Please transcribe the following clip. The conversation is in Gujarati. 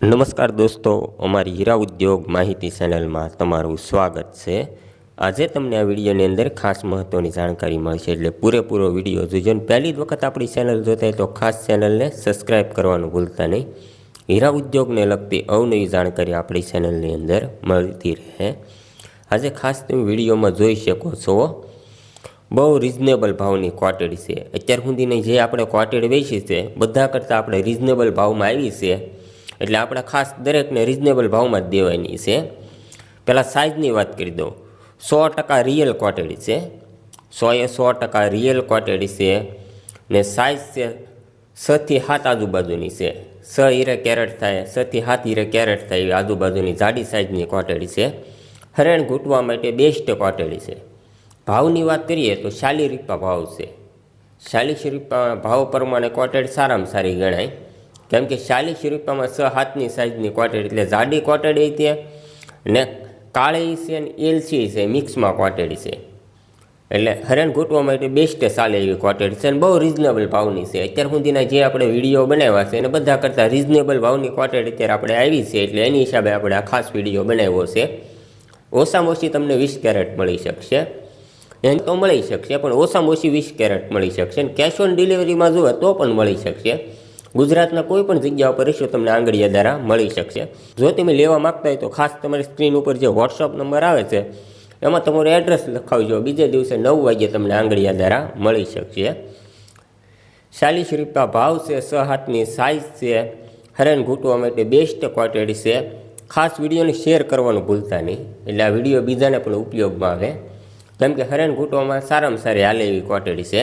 નમસ્કાર દોસ્તો, અમારી હીરા ઉદ્યોગ માહિતી ચેનલમાં તમારું સ્વાગત છે. આજે તમને આ વિડીયોની અંદર ખાસ મહત્ત્વની જાણકારી મળશે એટલે પૂરેપૂરો વીડિયો જોજો અને પહેલી જ વખત આપણી ચેનલ જોતા તો ખાસ ચેનલને સબસ્ક્રાઈબ કરવાનું ભૂલતા નહીં. હીરા ઉદ્યોગને લગતી અવનવી જાણકારી આપણી ચેનલની અંદર મળતી રહે. આજે ખાસ તમે વિડીયોમાં જોઈ શકો છો, બહુ રિઝનેબલ ભાવની ક્વાટેડ છે. અત્યાર સુધીની જે આપણે ક્વાટેડ વેચી છે, બધા કરતાં આપણે રિઝનેબલ ભાવમાં આવી છે. એટલે આપણે ખાસ દરેકને રિઝનેબલ ભાવમાં જ દેવાની છે. પહેલાં સાઇઝની વાત કરી દઉં. સો ટકા રિયલ કોટેડી છે. સોએ સો ટકા રિયલ કોટેડી છે ને સાઇઝ છે છથી સાત આજુબાજુની છે. છ હીરે કેરેટ થાય, છથી સાત હીરે કેરેટ થાય એવી આજુબાજુની જાડી સાઇઝની કોટેડી છે. હરણ ઘૂંટવા માટે બેસ્ટ કોટેડી છે. ભાવની વાત કરીએ તો ચાલીસ રૂપિયા ભાવ છે. ચાલીસ રૂપિયા ભાવ પ્રમાણે કોટેડ સારામાં સારી ગણાય. કેમ કે ચાલીસ રૂપિયામાં છ હાથની સાઇઝની ક્વાટેડ એટલે જાડી કોટેડી તે ને કાળી છે ને એલસી છે મિક્સમાં ક્વાટેડ છે. એટલે હરણ ઘૂંટવા માટે બેસ્ટ ચાલે એવી કોટેડ છે અને બહુ રિઝનેબલ ભાવની છે. અત્યાર સુધીના જે આપણે વીડિયો બનાવ્યા છે, એને બધા કરતાં રિઝનેબલ ભાવની કોટેડ અત્યારે આપણે આવી છે, એટલે એની હિસાબે આપણે આ ખાસ વીડિયો બનાવ્યો છે. ઓછામાં ઓછી તમને વીસ કેરેટ મળી શકશે. એમ તો મળી શકશે, પણ ઓછામાં ઓછી વીસ કેરેટ મળી શકશે. અને કેશ ઓન ડિલિવરીમાં જુએ તો પણ મળી શકશે. ગુજરાતના કોઈ પણ જગ્યા ઉપર રહેશો તમને આંગળીયા દ્વારા મળી શકશે. જો તમે લેવા માગતા હોય તો ખાસ તમારી સ્ક્રીન ઉપર જે વોટ્સઅપ નંબર આવે છે, એમાં તમારું એડ્રેસ લખાવજો. બીજે દિવસે નવ વાગ્યે તમને આંગળીયા દ્વારા મળી શકશે. ચાલીસ રૂપિયા ભાવ છે છ હાથની સાઇઝ છે, હરણ ઘૂંટવા માટે બેસ્ટ ક્વોલિટી છે. ખાસ વિડીયોને શેર કરવાનું ભૂલતા નહીં. એટલે આ વીડિયો બીજાને પણ ઉપયોગમાં આવે. કેમ કે હરણ ઘૂંટવામાં સારામાં સારી હાલે એવી ક્વોલિટી છે.